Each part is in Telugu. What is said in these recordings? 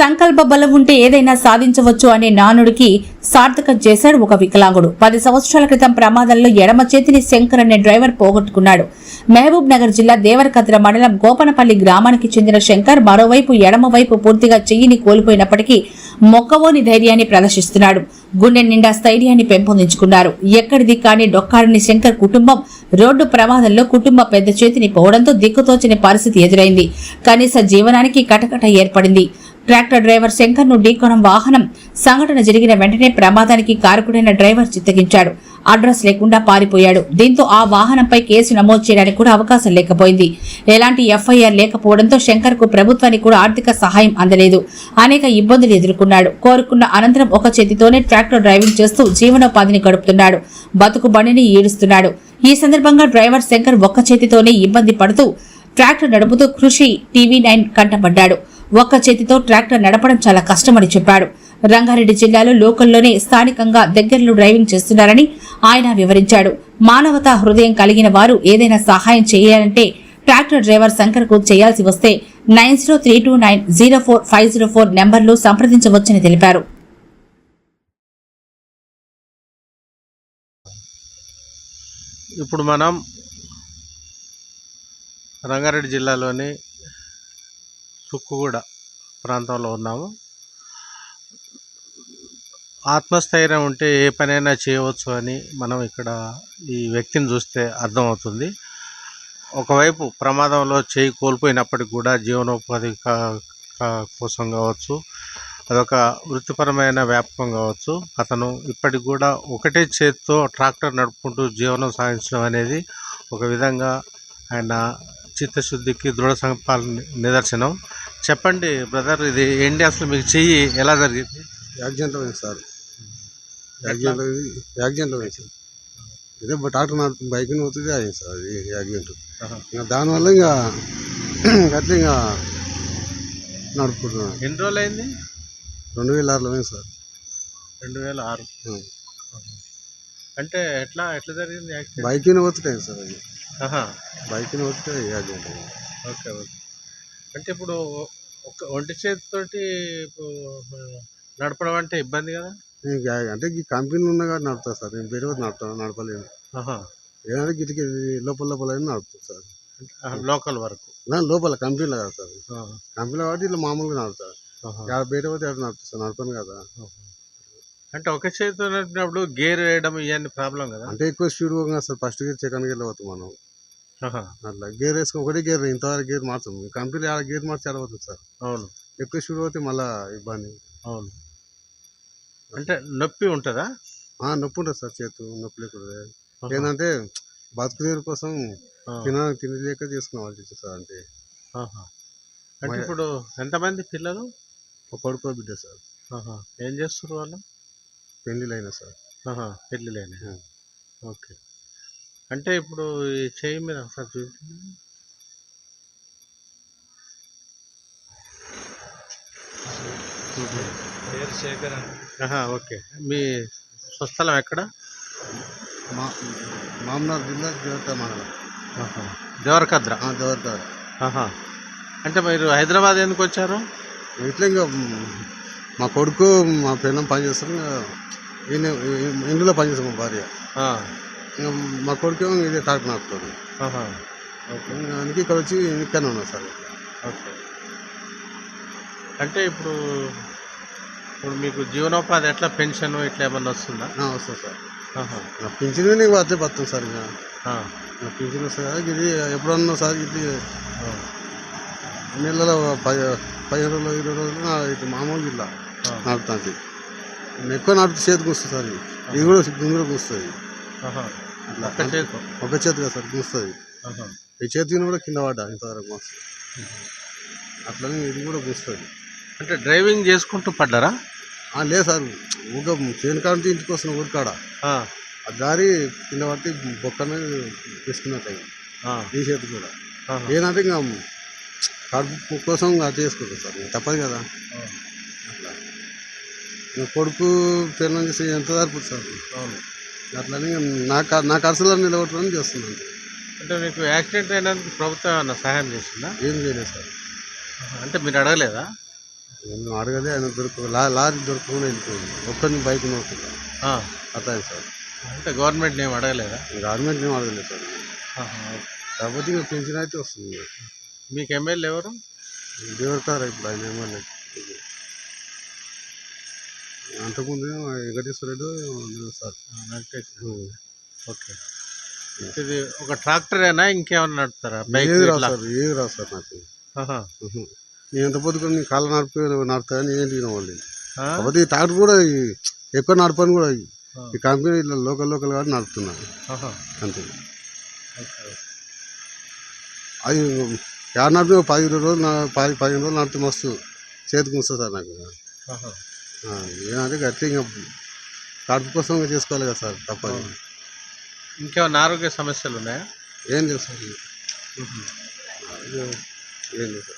సంకల్ప బలం ఉంటే ఏదైనా సాధించవచ్చు అనే నానుడికి సార్థకం చేశాడు ఒక వికలాంగుడు. పది సంవత్సరాల క్రితం ప్రమాదంలో ఎడమ చేతిని శంకర్ అనే డ్రైవర్ పోగొట్టుకున్నాడు. మహబూబ్ నగర్ జిల్లా దేవరకద్ర మండలం గోపనపల్లి గ్రామానికి చెందిన శంకర్ మరోవైపు ఎడమ వైపు పూర్తిగా చెయ్యిని కోల్పోయినప్పటికీ మొక్కవోని ధైర్యాన్ని ప్రదర్శిస్తున్నాడు. గుండె నిండా స్థైర్యాన్ని పెంపొందించుకున్నారు. ఎక్కడిది కాని డొక్కాడని శంకర్ కుటుంబం రోడ్డు ప్రమాదంలో కుటుంబ పెద్ద చేతిని పోవడంతో దిక్కుతోచని పరిస్థితి ఎదురైంది. కనీస జీవనానికి కటకట ఏర్పడింది. ట్రాక్టర్ డ్రైవర్ శంకర్ను ఢీకొనం వాహనం సంఘటన జరిగిన వెంటనే ప్రమాదానికి కారకుడైన డ్రైవర్ చిత్తగించాడు. అడ్రస్ లేకుండా పారిపోయాడు. దీంతో ఆ వాహనంపై కేసు నమోదు చేయడానికి కూడా అవకాశం లేకపోయింది. ఎలాంటి ఎఫ్ఐఆర్ లేకపోవడంతో శంకర్కు ప్రభుత్వానికి కూడా ఆర్థిక సహాయం అందలేదు. అనేక ఇబ్బందులు ఎదుర్కొన్నాడు. కోరుకున్న అనంతరం ఒక చేతితోనే ట్రాక్టర్ డ్రైవింగ్ చేస్తూ జీవనోపాధిని గడుపుతున్నాడు. బతుకు బండిని ఈడుస్తున్నాడు. ఈ సందర్భంగా డ్రైవర్ శంకర్ ఒక్క చేతితోనే ఇబ్బంది పడుతూ ట్రాక్టర్ నడుపుతూ కృషి టీవీ నైన్ కంటపడ్డాడు. ఒక్క చేతితో ట్రాక్టర్ నడపడం చాలా కష్టమని చెప్పాడు. రంగారెడ్డి జిల్లాలో లోకల్లోనే స్థానికంగా దగ్గరలో డ్రైవింగ్ చేస్తున్నారని ఆయన వివరించాడు. మానవతా హృదయం కలిగిన వారు ఏదైనా సహాయం చేయాలంటే ట్రాక్టర్ డ్రైవర్ శంకర్కు చేయాల్సి వస్తే nine zero three two nine zero four five zero four నెంబర్లు సంప్రదించవచ్చని తెలిపారు. ఇప్పుడు మనం రంగారెడ్డి జిల్లాలోని తుక్కుగూడ ప్రాంతంలో ఉన్నాము. ఆత్మస్థైర్యం ఉంటే ఏ పనైనా చేయవచ్చు అని మనం ఇక్కడ ఈ వ్యక్తిని చూస్తే అర్థమవుతుంది. ఒకవైపు ప్రమాదంలో చేయి కోల్పోయినప్పటికి కూడా జీవనోపాధి కా- కా- కోసం కావచ్చు అదొక వృత్తిపరమైన వ్యాపకం కావచ్చు. అతను ఇప్పటికి కూడా ఒకటే చేతితో ట్రాక్టర్ నడుపుకుంటూ జీవనం సాగించడం అనేది ఒక విధంగా ఆయన చిత్తశుద్ధికి దృఢ సంకల్పాల నిదర్శనం. చెప్పండి బ్రదర్ ఇది ఏంటి అసలు మీకు చెయ్యి ఎలా జరిగింది? యాక్సిడెంట్ అయింది సార్. యాక్సిడెంట్ అయింది యాక్సిడెంట్ అయింది సార్. ఇదే డాక్టర్ నా బైక్ని పోతుంది అయింది సార్ అది యాక్సిడెంట్. ఇంకా దానివల్ల ఇంకా అట్లా ఇంకా నడుపుకుంటున్నాను. ఎన్ని రోజులు అయింది రెండు వేల ఆరులో అయింది సార్. రెండు వేల ఆరు. అంటే ఎట్లా ఎట్లా జరిగింది బైక్ని పోతుంటాయి సార్ అది. బైక్ని యాక్సిడెంట్ అయింది ఓకే ఓకే. అంటే ఇప్పుడు ఒక ఒంటి చేతితోటి ఇప్పుడు నడపడం అంటే ఇబ్బంది కదా? అంటే ఈ కంపెనీ ఉన్నా కానీ నడుపుతా సార్. నేను బయట పోతే నడుపుతాను నడపలేను. ఏదైనా గిటికి లోపల లోపల నడుపుతాను సార్. లోకల్ వరకు. లోపల కంపెనీలో కాదు సార్. కంపెనీలో కాబట్టి ఇట్లా మామూలుగా. ఇక్కడ బయట పోతే అక్కడ నడుపుతాను నడపను కదా. అంటే ఒక చేతితో నడిపినప్పుడు గేర్ వేయడం ఇవన్నీ ప్రాబ్లం కదా? అంటే ఎక్కువ స్పీడ్ పోగా సార్ ఫస్ట్ గేర్ సెకండ్ గేర్లో పోతాం మనం. అట్లా గేర్ వేసుకొని ఒకటే గేర్ ఇంతవరకు గేర్ మార్చాం కంపెనీ ఆడ గేర్ మార్చి ఆడబోతుంది సార్. అవును. ఎక్కువ స్పీడ్ పోతే మళ్ళీ ఇబ్బంది. అవును. అంటే నొప్పి ఉంటుందా? ఆ, నొప్పి ఉంటుంది సార్ చేతు నొప్పి లేకుండా. ఏంటంటే బతుకు నీరు కోసం ఆ, తిన తినలేక చేసుకున్నాం సార్ అంటే. ఆహా. అంటే మరి- ఇప్పుడు ఎంతమంది పిల్లలు? కొడుకో బిడ్డ సార్. ఏం చేస్తారు వాళ్ళు? పెళ్ళిళ్ళు అయినా సార్. ఉం. ఓకే. అంటే ఇప్పుడు ఈ చేయి మీద ఒకసారి చూపించండి ఆహా, ఓకే. మీ స్వస్థలం ఎక్కడ? మా మామనార్ జిల్లా దేవత మండలం. దేవరకద్ర ఆహా. అంటే మీరు హైదరాబాద్ ఎందుకు వచ్చారు? ఇట్లా ఇంకా మా కొడుకు మా పిల్లం పని చేస్తారు ఇంకా ఈయన ఇందులో పని చేస్తాం మా భార్య. మా కొడుకు ఇదే. ఓకే. ఇంకా అందుకే ఇక్కడ వచ్చి ఇక్కడనే ఉన్నా సార్ ఓకే. అంటే ఇప్పుడు ఇప్పుడు మీకు జీవనోపాధి ఎట్లా పెన్షన్ ఇట్లా ఏమన్నా వస్తుందా? ఆ, వస్తా సార్. ఆహా. నా పింఛన్ నీకు అదే బతాం సార్ ఇంకా. ఆ, నా పింఛన్ వస్తుంది కదా ఇది ఎప్పుడన్నా సార్ ఇది నెలలో పది పదిహేను రోజులు ఇరవై రోజులు ఇది మామూలు ఇట్లా ఆ. నడుపుతాంది ఎక్కువ నడిపి చేతికి వస్తుంది సార్ ఇది. కూడా గుంగురు గుస్తుంది చేతి ఒక చేతి కదా సార్ గుస్తుంది. ఈ చేతిని కూడా కింద పడ్డా ఇంతవరకు అట్లనే ఇది కూడా గుస్తుంది అంటే డ్రైవింగ్ చేసుకుంటూ పడ్డారా? లేదు సార్ ఊగ చేను కాడ నుంచి ఇంటికి వస్తున్న ఊరికాడ ఆ, దారి కింద పట్టి బొక్కనే తీసుకున్నట్టు ఈ చేతి కూడా. ఏంటంటే ఇంకా కడుపు కోసం అది చేసుకుంటాం సార్ తప్పదు కదా. అట్లా. కొడుకు పిల్లలు చేసి ఎంత సరిపోతుంది సార్? అవును. అట్లని నా నా ఖర్చులను నిలబెట్టడానికి చేస్తున్నాను. అంటే మీకు యాక్సిడెంట్ అయినందుకు ప్రభుత్వం ఏమన్నా సహాయం చేసిందా? ఏం చేయలేదు సార్. అంటే మీరు అడగలేదా? మేము అడగలే ఆయన దొరక లా లారీ దొరకకుండా వెళ్ళిపోయింది. ఒక్కరిని బైక్ నోకుండా అట్లా సార్. అంటే గవర్నమెంట్ ఏం అడగలేదా? గవర్నమెంట్ ఏం అడగలేదు సార్. కాకపోతే ఇంకా పెన్షన్ అయితే వస్తుంది. మీకు ఎమ్మెల్యే ఎవరు? దేవరకారు ఇప్పుడు ఆయన ఎమ్మెల్యే. అంతకుముందు వెంకటేశ్వర రెడ్డి సార్. వెంకటేశ్వర. ఓకే. ఇది ఒక ట్రాక్టరేనా ఇంకేమన్నా నడుపుతారా? బైక్ ఏది ఇట్లా? సార్ ఏది రాదు సార్ నాకు. నేను ఎంత పొద్దుకొని నీ కాళ్ళ నడిపి నడుపుతాయని ఏంటి వాళ్ళు? కాకపోతే ఈ ట్రాక్టర్ కూడా ఎక్కువ నడపని కూడా ఈ- కంపెనీ ఇట్లా లోకల్ లోకల్ కాబట్టి నడుపుతున్నాను. అంతే. అది యాడ్ నడిపి పది రోజులు పది పదిహేను రోజులు నడిపితే మస్తు చేతికి వస్తుంది సార్ నాకు. ఏమంటే గట్టి ఇంకా కడుపు కోసం చేసుకోవాలి కదా సార్ తప్పదు. ఇంకేమన్నా ఆరోగ్య సమస్యలు ఉన్నాయా? ఏం లేదు సార్. ఏం లేదు సార్.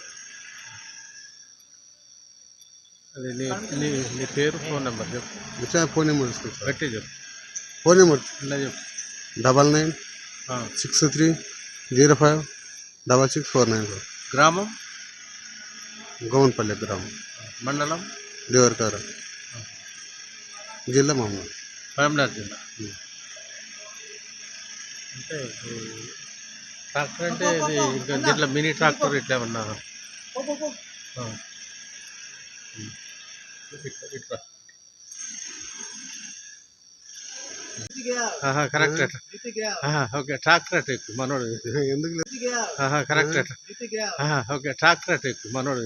అది నీ నీ నీ పేరు ఫోన్ నెంబర్ చెప్పు. వచ్చా ఫోన్ నెంబర్ ఇస్తుంది సార్. గట్టి చెప్పు. ఫోన్ నెంబర్ ఇలా చెప్పు. Double nine. Six three zero five double six four nine గ్రామం? గోవన్పల్లి గ్రామం. మండలం? దేవరకార జిల్లా మహమ్మద్ మహబూబ్నగర్ జిల్లా. అంటే ట్రాక్టర్ అంటే ఇది ఇంకా దీంట్లో మినీ ట్రాక్టర్ ఇట్లా ఏమన్నా. ఇట్లా ఇట్లా ఆహా, కరెక్ట్ అట్లా ఓకే ట్రాక్టర్ అట్ట ఎక్కువ మనోడు ఎందుకు లేదు ఆహా, కరెక్ట్ అట్లా ఓకే ట్రాక్టర్ అట్ట ఎక్కువ మనోడు